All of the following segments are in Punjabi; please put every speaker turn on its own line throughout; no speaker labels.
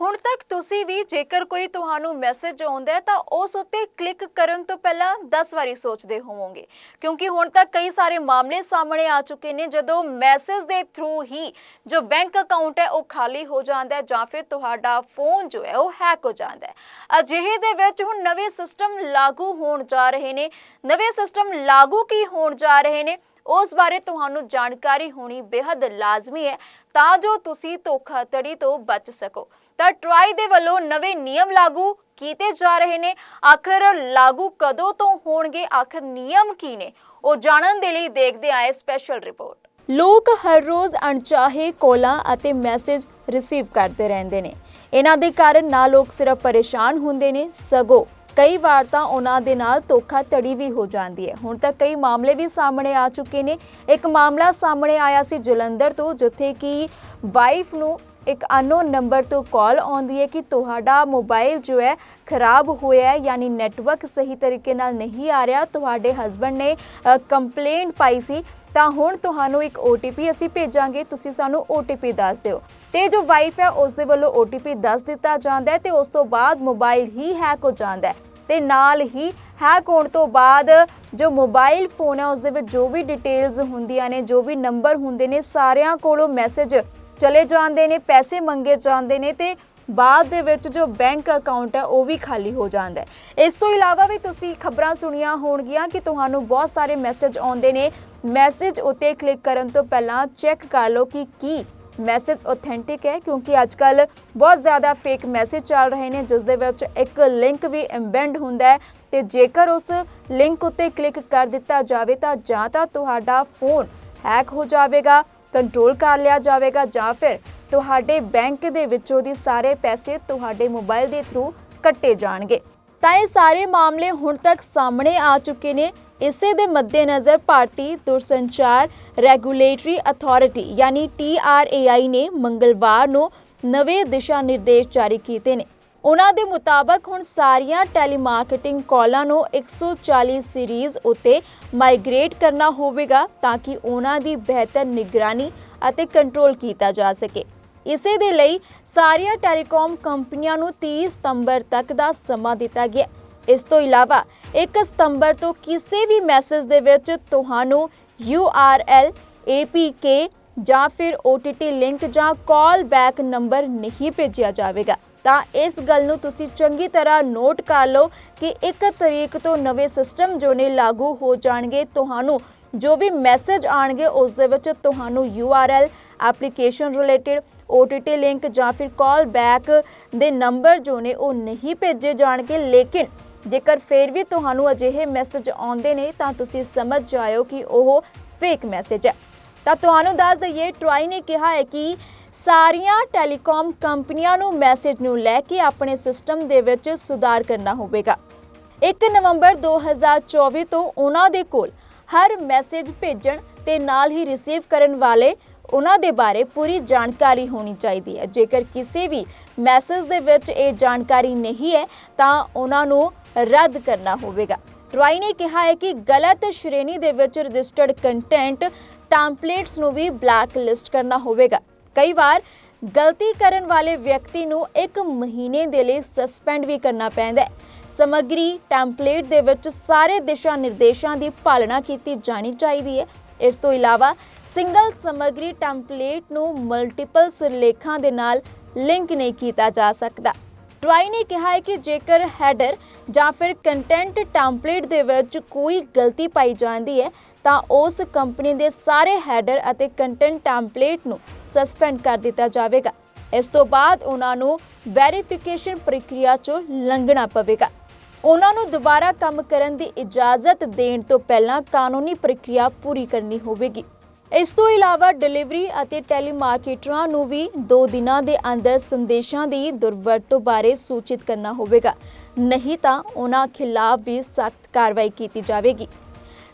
ਹੁਣ ਤੱਕ ਤੁਸੀਂ ਵੀ ਜੇਕਰ ਕੋਈ ਤੁਹਾਨੂੰ ਮੈਸੇਜ ਆਉਂਦਾ ਹੈ, ਤਾਂ ਉਸ ਉੱਤੇ ਕਲਿੱਕ ਕਰਨ ਤੋਂ ਪਹਿਲਾਂ 10 ਵਾਰੀ ਸੋਚਦੇ ਹੋਵੋਗੇ। ਕਿਉਂਕਿ ਹੁਣ ਤੱਕ ਕਈ ਸਾਰੇ ਮਾਮਲੇ ਸਾਹਮਣੇ ਆ ਚੁੱਕੇ ਨੇ, ਜਦੋਂ ਮੈਸੇਜ ਦੇ ਥਰੂ ਹੀ ਜੋ ਬੈਂਕ ਅਕਾਊਂਟ ਹੈ, ਉਹ ਖਾਲੀ ਹੋ ਜਾਂਦਾ ਹੈ ਜਾਂ ਫਿਰ ਤੁਹਾਡਾ ਫੋਨ ਜੋ ਹੈ, ਉਹ ਹੈਕ ਹੋ ਜਾਂਦਾ ਹੈ। ਅਜਿਹੇ ਦੇ ਵਿੱਚ ਹੁਣ ਨਵੇਂ ਸਿਸਟਮ ਲਾਗੂ ਹੋਣ ਜਾ ਰਹੇ ਨੇ। ਨਵੇਂ ਸਿਸਟਮ ਲਾਗੂ ਕੀ ਹੋਣ ਜਾ ਰਹੇ ਨੇ, ਉਸ ਬਾਰੇ ਤੁਹਾਨੂੰ ਜਾਣਕਾਰੀ ਹੋਣੀ ਬੇहद ਲਾਜ਼ਮੀ ਹੈ, ਤਾਂ ਜੋ ਤੁਸੀਂ ਧੋਖਾਧੜੀ ਤੋਂ ਬਚ ਸਕੋ। ਤਾਂ ਟਰਾਈ ਦੇ ਵੱਲੋਂ ਨਵੇਂ ਨਿਯਮ ਲਾਗੂ ਕੀਤੇ ਜਾ ਰਹੇ ਨੇ। ਆਖਰ ਲਾਗੂ ਕਦੋਂ ਤੋਂ ਹੋਣਗੇ? ਆਖਰ ਨਿਯਮ ਕੀ ਨੇ? ਉਹ ਜਾਣਨ ਦੇ ਲਈ ਦੇਖਦੇ ਆਏ ਸਪੈਸ਼ਲ ਰਿਪੋਰਟ ਲੋਕ ਹਰ ਰੋਜ਼ ਅਣਚਾਹੇ ਕੋਲਾਂ ਅਤੇ ਮੈਸੇਜ ਰਿਸੀਵ ਕਰਦੇ ਰਹਿੰਦੇ ਨੇ। ਇਹਨਾਂ ਦੇ ਕਾਰਨ ਨਾ ਲੋਕ ਸਿਰਫ ਪਰੇਸ਼ਾਨ ਹੁੰਦੇ ਨੇ, ਸਗੋਂ ਕਈ ਵਾਰ ਤਾਂ ਉਹਨਾਂ ਦੇ ਨਾਲ ਧੋਖਾ ਧੜੀ ਵੀ ਹੋ ਜਾਂਦੀ ਹੈ। ਹੁਣ ਤੱਕ ਕਈ ਮਾਮਲੇ ਵੀ ਸਾਹਮਣੇ ਆ ਚੁੱਕੇ ਨੇ। ਇੱਕ ਮਾਮਲਾ ਸਾਹਮਣੇ ਆਇਆ ਸੀ ਜਲੰਧਰ ਤੋਂ, ਜਿੱਥੇ ਕਿ ਵਾਈਫ ਨੂੰ ਇੱਕ ਅਨਨੋਨ ਨੰਬਰ ਤੋਂ ਕਾਲ ਆਉਂਦੀ ਹੈ ਕਿ ਤੁਹਾਡਾ ਮੋਬਾਈਲ ਜੋ ਹੈ ਖਰਾਬ ਹੋਇਆ ਹੈ, ਯਾਨੀ ਨੈਟਵਰਕ ਸਹੀ ਤਰੀਕੇ ਨਾਲ ਨਹੀਂ ਆ ਰਿਹਾ। ਤੁਹਾਡੇ ਹਸਬੰਡ ਨੇ ਕੰਪਲੇਂਟ ਪਾਈ ਸੀ, ਤਾਂ ਹੁਣ ਤੁਹਾਨੂੰ ਇੱਕ OTP ਅਸੀਂ ਭੇਜਾਂਗੇ। ਤੁਸੀਂ ਸਾਨੂੰ OTP ਦੱਸ ਦਿਓ। ਤੇ ਜੋ ਵਾਈਫ ਹੈ, ਉਸ ਦੇ ਵੱਲੋਂ OTP ਦੱਸ ਦਿੱਤਾ ਜਾਂਦਾ ਹੈ ਤੇ ਉਸ ਤੋਂ ਬਾਅਦ ਮੋਬਾਈਲ ਹੀ ਹੈਕ ਹੋ ਜਾਂਦਾ ਹੈ। ਤੇ ਨਾਲ ਹੀ ਹੈਕ ਹੋਣ ਤੋਂ ਬਾਅਦ ਜੋ ਮੋਬਾਈਲ ਫੋਨ ਹੈ, ਉਸ ਦੇ ਵਿੱਚ ਜੋ ਵੀ ਡਿਟੇਲਸ ਹੁੰਦੀਆਂ ਨੇ, ਜੋ ਵੀ ਨੰਬਰ ਹੁੰਦੇ ਨੇ, ਸਾਰਿਆਂ ਕੋਲੋਂ ਮੈਸੇਜ ਚਲੇ ਜਾਂਦੇ ਨੇ, ਪੈਸੇ ਮੰਗੇ ਜਾਂਦੇ ਨੇ ਤੇ ਬਾਅਦ ਦੇ ਵਿੱਚ ਜੋ ਬੈਂਕ ਅਕਾਊਂਟ ਹੈ, ਉਹ ਵੀ ਖਾਲੀ ਹੋ ਜਾਂਦਾ ਹੈ। ਇਸ ਤੋਂ ਇਲਾਵਾ ਵੀ ਤੁਸੀਂ ਖਬਰਾਂ ਸੁਣੀਆਂ ਹੋਣਗੀਆਂ ਕਿ ਤੁਹਾਨੂੰ ਬਹੁਤ ਸਾਰੇ ਮੈਸੇਜ ਆਉਂਦੇ ਨੇ। ਮੈਸੇਜ ਉੱਤੇ ਕਲਿੱਕ ਕਰਨ ਤੋਂ ਪਹਿਲਾਂ ਚੈੱਕ ਕਰ ਲਓ ਕਿ ਕੀ ਮੈਸੇਜ ਆਥੈਂਟਿਕ ਹੈ, ਕਿਉਂਕਿ ਅੱਜਕੱਲ ਬਹੁਤ ਜ਼ਿਆਦਾ ਫੇਕ ਮੈਸੇਜ ਚੱਲ ਰਹੇ ਨੇ, ਜਿਸ ਦੇ ਵਿੱਚ ਇੱਕ ਲਿੰਕ ਵੀ ਐਮਬੈਂਡ ਹੁੰਦਾ ਹੈ ਤੇ ਜੇਕਰ ਉਸ ਲਿੰਕ ਉੱਤੇ ਕਲਿੱਕ ਕਰ ਦਿੱਤਾ ਜਾਵੇ ਤਾਂ ਜਾਂ ਤਾਂ ਤੁਹਾਡਾ ਫੋਨ ਹੈਕ ਹੋ ਜਾਵੇਗਾ। ਕੰਟਰੋਲ ਕਰ ਲਿਆ ਜਾਵੇਗਾ ਜਾਂ ਫਿਰ ਤੁਹਾਡੇ ਬੈਂਕ ਦੇ ਵਿੱਚੋਂ ਦੀ ਸਾਰੇ ਪੈਸੇ ਤੁਹਾਡੇ ਮੋਬਾਈਲ ਦੇ ਥਰੂ ਕੱਟੇ ਜਾਣਗੇ। ਤਾਂ ਇਹ ਸਾਰੇ ਮਾਮਲੇ ਹੁਣ ਤੱਕ ਸਾਹਮਣੇ ਆ ਚੁੱਕੇ ਨੇ। ਇਸੇ ਦੇ ਮੱਦੇਨਜ਼ਰ ਭਾਰਤੀ ਦੂਰਸੰਚਾਰ ਰੈਗੂਲੇਟਰੀ ਅਥਾਰਟੀ ਯਾਨੀ TRAI ਨੇ ਮੰਗਲਵਾਰ ਨੂੰ ਨਵੇਂ ਦਿਸ਼ਾ ਨਿਰਦੇਸ਼ ਜਾਰੀ ਕੀਤੇ ਨੇ। ਉਹਨਾਂ ਦੇ ਮੁਤਾਬਕ ਹੁਣ ਸਾਰੀਆਂ ਟੈਲੀਮਾਰਕੀਟਿੰਗ ਕਾਲਾਂ ਨੂੰ 140 ਸੀਰੀਜ਼ ਉੱਤੇ ਮਾਈਗ੍ਰੇਟ ਕਰਨਾ ਹੋਵੇਗਾ ਤਾਂ ਕਿ ਉਹਨਾਂ ਦੀ ਬਿਹਤਰ ਨਿਗਰਾਨੀ ਅਤੇ ਕੰਟਰੋਲ ਕੀਤਾ ਜਾ ਸਕੇ। ਇਸੇ ਦੇ ਲਈ ਸਾਰੀਆਂ ਟੈਲੀਕਾਮ ਕੰਪਨੀਆਂ ਨੂੰ 30 ਸਤੰਬਰ ਤੱਕ ਦਾ ਸਮਾਂ ਦਿੱਤਾ ਗਿਆ। ਇਸ ਤੋਂ ਇਲਾਵਾ 1 ਸਤੰਬਰ ਤੋਂ ਕਿਸੇ ਵੀ ਮੈਸੇਜ ਦੇ ਵਿੱਚ ਤੁਹਾਨੂੰ URL APK ਜਾਂ ਫਿਰ OTT ਲਿੰਕ ਜਾਂ ਕਾਲ ਬੈਕ ਨੰਬਰ ਨਹੀਂ ਭੇਜਿਆ ਜਾਵੇਗਾ। ਤਾਂ ਇਸ ਗੱਲ ਨੂੰ ਤੁਸੀਂ ਚੰਗੀ ਤਰ੍ਹਾਂ ਨੋਟ ਕਰ ਲਓ ਕਿ 1 ਤਰੀਕ ਤੋਂ ਨਵੇਂ ਸਿਸਟਮ ਜੋ ਨੇ ਲਾਗੂ ਹੋ ਜਾਣਗੇ, ਤੁਹਾਨੂੰ ਜੋ ਵੀ ਮੈਸੇਜ ਆਣਗੇ ਉਸ ਦੇ ਵਿੱਚ ਤੁਹਾਨੂੰ URL application related OTT link ਜਾਂ ਫਿਰ ਕਾਲ ਬੈਕ ਦੇ ਨੰਬਰ ਜੋ ਨੇ ਉਹ ਨਹੀਂ ਭੇਜੇ ਜਾਣਗੇ। ਲੇਕਿਨ ਜੇਕਰ ਫਿਰ ਵੀ ਤੁਹਾਨੂੰ ਅਜਿਹੇ ਮੈਸੇਜ ਆਉਂਦੇ ਨੇ, ਤਾਂ ਤੁਸੀਂ ਸਮਝ ਜਾਇਓ ਕਿ ਉਹ ਫੇਕ ਮੈਸੇਜ ਹੈ। ਤਾਂ ਤੁਹਾਨੂੰ ਦੱਸ ਦਈਏ ਟਰਾਈ ਨੇ ਕਿਹਾ ਹੈ ਕਿ ਸਾਰੀਆਂ ਟੈਲੀਕਾਮ ਕੰਪਨੀਆਂ ਨੂੰ ਮੈਸੇਜ ਨੂੰ ਲੈ ਕੇ ਆਪਣੇ ਸਿਸਟਮ ਦੇ ਵਿੱਚ ਸੁਧਾਰ ਕਰਨਾ ਹੋਵੇਗਾ। 1 ਨਵੰਬਰ 2024 ਤੋਂ ਉਹਨਾਂ ਦੇ ਕੋਲ ਹਰ ਮੈਸੇਜ ਭੇਜਣ ਤੇ ਨਾਲ ਹੀ ਰਿਸੀਵ ਕਰਨ ਵਾਲੇ ਉਹਨਾਂ ਦੇ ਬਾਰੇ ਪੂਰੀ ਜਾਣਕਾਰੀ ਹੋਣੀ ਚਾਹੀਦੀ ਹੈ। ਜੇਕਰ ਕਿਸੇ ਵੀ ਮੈਸੇਜ ਦੇ ਵਿੱਚ ਇਹ ਜਾਣਕਾਰੀ ਨਹੀਂ ਹੈ, ਤਾਂ ਉਹਨਾਂ ਨੂੰ ਰੱਦ ਕਰਨਾ ਹੋਵੇਗਾ। ਟਰਾਈ ਨੇ ਕਿਹਾ ਹੈ ਕਿ ਗਲਤ ਸ਼੍ਰੇਣੀ ਦੇ ਵਿੱਚ ਰਜਿਸਟਰਡ ਕੰਟੈਂਟ ਟੈਂਪਲੇਟਸ ਨੂੰ ਵੀ ਬਲੈਕ ਲਿਸਟ ਕਰਨਾ ਹੋਵੇਗਾ। ਕਈ ਵਾਰ ਗਲਤੀ ਕਰਨ ਵਾਲੇ ਵਿਅਕਤੀ ਨੂੰ 1 ਮਹੀਨੇ ਦੇ ਲਈ ਸਸਪੈਂਡ ਵੀ ਕਰਨਾ ਪੈਂਦਾ ਹੈ। ਸਮੱਗਰੀ ਟੈਂਪਲੇਟ ਦੇ ਵਿੱਚ ਸਾਰੇ ਦਿਸ਼ਾ ਨਿਰਦੇਸ਼ਾਂ ਦੀ ਪਾਲਣਾ ਕੀਤੀ ਜਾਣੀ ਚਾਹੀਦੀ ਹੈ। ਇਸ ਤੋਂ ਇਲਾਵਾ ਸਿੰਗਲ ਸਮੱਗਰੀ ਟੈਂਪਲੇਟ ਨੂੰ ਮਲਟੀਪਲ ਸਿਰਲੇਖਾਂ ਦੇ ਨਾਲ ਲਿੰਕ ਨਹੀਂ ਕੀਤਾ ਜਾ ਸਕਦਾ। ਟਵਾਈ ਨੇ ਕਿਹਾ ਹੈ ਕਿ ਜੇਕਰ ਹੈਡਰ ਜਾਂ ਫਿਰ ਕੰਟੈਂਟ ਟੈਂਪਲੇਟ ਦੇ ਵਿੱਚ ਕੋਈ ਗਲਤੀ ਪਾਈ ਜਾਂਦੀ ਹੈ, ਤਾਂ ਉਸ ਕੰਪਨੀ ਦੇ ਸਾਰੇ ਹੈਡਰ ਅਤੇ ਕੰਟੈਂਟ ਟੈਂਪਲੇਟ ਨੂੰ ਸਸਪੈਂਡ ਕਰ ਦਿੱਤਾ ਜਾਵੇਗਾ। ਇਸ ਤੋਂ ਬਾਅਦ ਉਹਨਾਂ ਨੂੰ ਵੈਰੀਫਿਕੇਸ਼ਨ ਪ੍ਰਕਿਰਿਆ ਚੋਂ ਲੰਘਣਾ ਪਵੇਗਾ। ਉਹਨਾਂ ਨੂੰ ਦੁਬਾਰਾ ਕੰਮ ਕਰਨ ਦੀ ਇਜਾਜ਼ਤ ਦੇਣ ਤੋਂ ਪਹਿਲਾਂ ਕਾਨੂੰਨੀ ਪ੍ਰਕਿਰਿਆ ਪੂਰੀ ਕਰਨੀ ਹੋਵੇਗੀ। ਇਸ ਤੋਂ ਇਲਾਵਾ ਡਿਲੀਵਰੀ ਅਤੇ ਟੈਲੀਮਾਰਕੀਟਰਾਂ ਨੂੰ ਵੀ 2 ਦਿਨਾਂ ਦੇ ਅੰਦਰ ਸੰਦੇਸ਼ਾਂ ਦੀ ਦੁਰਵਰਤੋਂ ਬਾਰੇ ਸੂਚਿਤ ਕਰਨਾ ਹੋਵੇਗਾ। ਨਹੀਂ ਤਾਂ ਉਹਨਾਂ ਖਿਲਾਫ ਵੀ ਸਖਤ ਕਾਰਵਾਈ ਕੀਤੀ ਜਾਵੇਗੀ।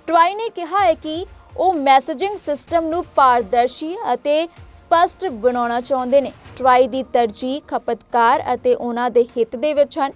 ਟਵਾਈ ਨੇ ਕਿਹਾ ਹੈ ਕਿ ਉਹ ਮੈਸੇਜਿੰਗ ਸਿਸਟਮ ਨੂੰ ਪਾਰਦਰਸ਼ੀ ਅਤੇ ਸਪਸ਼ਟ ਬਣਾਉਣਾ ਚਾਹੁੰਦੇ ਨੇ। ਟਰਾਈ ਦੀ ਤਰਜੀਹ ਖਪਤਕਾਰ ਅਤੇ ਉਹਨਾਂ ਦੇ ਹਿੱਤ ਦੇ ਵਿੱਚ ਹਨ।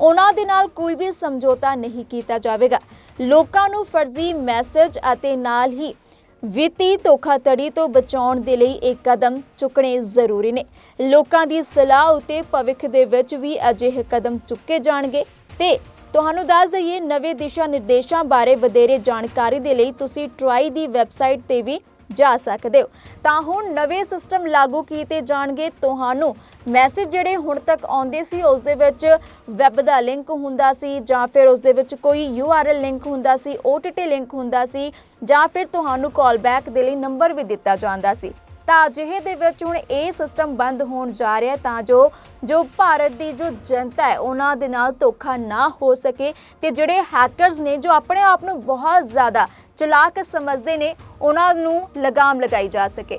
ਉਹਨਾਂ ਦੇ ਨਾਲ ਕੋਈ ਵੀ ਸਮਝੌਤਾ ਨਹੀਂ ਕੀਤਾ ਜਾਵੇਗਾ। ਲੋਕਾਂ ਨੂੰ ਫਰਜ਼ੀ ਮੈਸੇਜ ਅਤੇ ਨਾਲ ਹੀ ਵਿੱਤੀ ਧੋਖਾਧੜੀ ਤੋਂ ਬਚਾਉਣ ਦੇ ਲਈ ਇਹ ਕਦਮ ਚੁੱਕਣੇ ਜ਼ਰੂਰੀ ਨੇ। ਲੋਕਾਂ ਦੀ ਸਲਾਹ ਉਤੇ ਭਵਿੱਖ ਦੇ ਵਿੱਚ ਵੀ ਅਜਿਹੇ ਕਦਮ ਚੁੱਕੇ ਜਾਣਗੇ ਤੇ ਤੁਹਾਨੂੰ ਦੱਸ ਦਈਏ, ਨਵੇਂ ਦਿਸ਼ਾ ਨਿਰਦੇਸ਼ਾਂ ਬਾਰੇ ਵਧੇਰੇ ਜਾਣਕਾਰੀ ਦੇ ਲਈ ਤੁਸੀਂ ਟਰਾਈ ਦੀ ਵੈਬਸਾਈਟ ਤੇ ਵੀ ਜਾ ਸਕਦੇ ਹੋ। ਤਾਂ ਹੁਣ ਨਵੇਂ ਸਿਸਟਮ ਲਾਗੂ ਕੀਤੇ ਜਾਣਗੇ। ਤੁਹਾਨੂੰ ਮੈਸੇਜ ਜਿਹੜੇ ਹੁਣ ਤੱਕ ਆਉਂਦੇ ਸੀ, ਉਸ ਦੇ ਵਿੱਚ ਵੈਬ ਦਾ ਲਿੰਕ ਹੁੰਦਾ ਸੀ ਜਾਂ ਫਿਰ ਉਸ ਦੇ ਵਿੱਚ ਕੋਈ URL ਲਿੰਕ ਹੁੰਦਾ ਸੀ OTT ਲਿੰਕ ਹੁੰਦਾ ਸੀ ਜਾਂ ਫਿਰ ਤੁਹਾਨੂੰ ਕਾਲ ਬੈਕ ਦੇ ਲਈ ਨੰਬਰ ਵੀ ਦਿੱਤਾ ਜਾਂਦਾ ਸੀ। ਤਾਂ ਅਜਿਹੇ ਦੇ ਵਿੱਚ ਹੁਣ ਇਹ ਸਿਸਟਮ ਬੰਦ ਹੋਣ ਜਾ ਰਿਹਾ ਤਾਂ ਜੋ ਜੋ ਭਾਰਤ ਦੀ ਜੋ ਜਨਤਾ ਹੈ, ਉਹਨਾਂ ਦੇ ਨਾਲ ਧੋਖਾ ਨਾ ਹੋ ਸਕੇ ਤੇ ਜਿਹੜੇ ਹੈਕਰਸ ਨੇ, ਜੋ ਆਪਣੇ ਆਪ ਨੂੰ ਬਹੁਤ ਜ਼ਿਆਦਾ ਚਲਾਕ ਸਮਝਦੇ ਨੇ ਉਹਨਾਂ ਨੂੰ ਲਗਾਮ ਲਗਾਈ ਜਾ ਸਕੇ।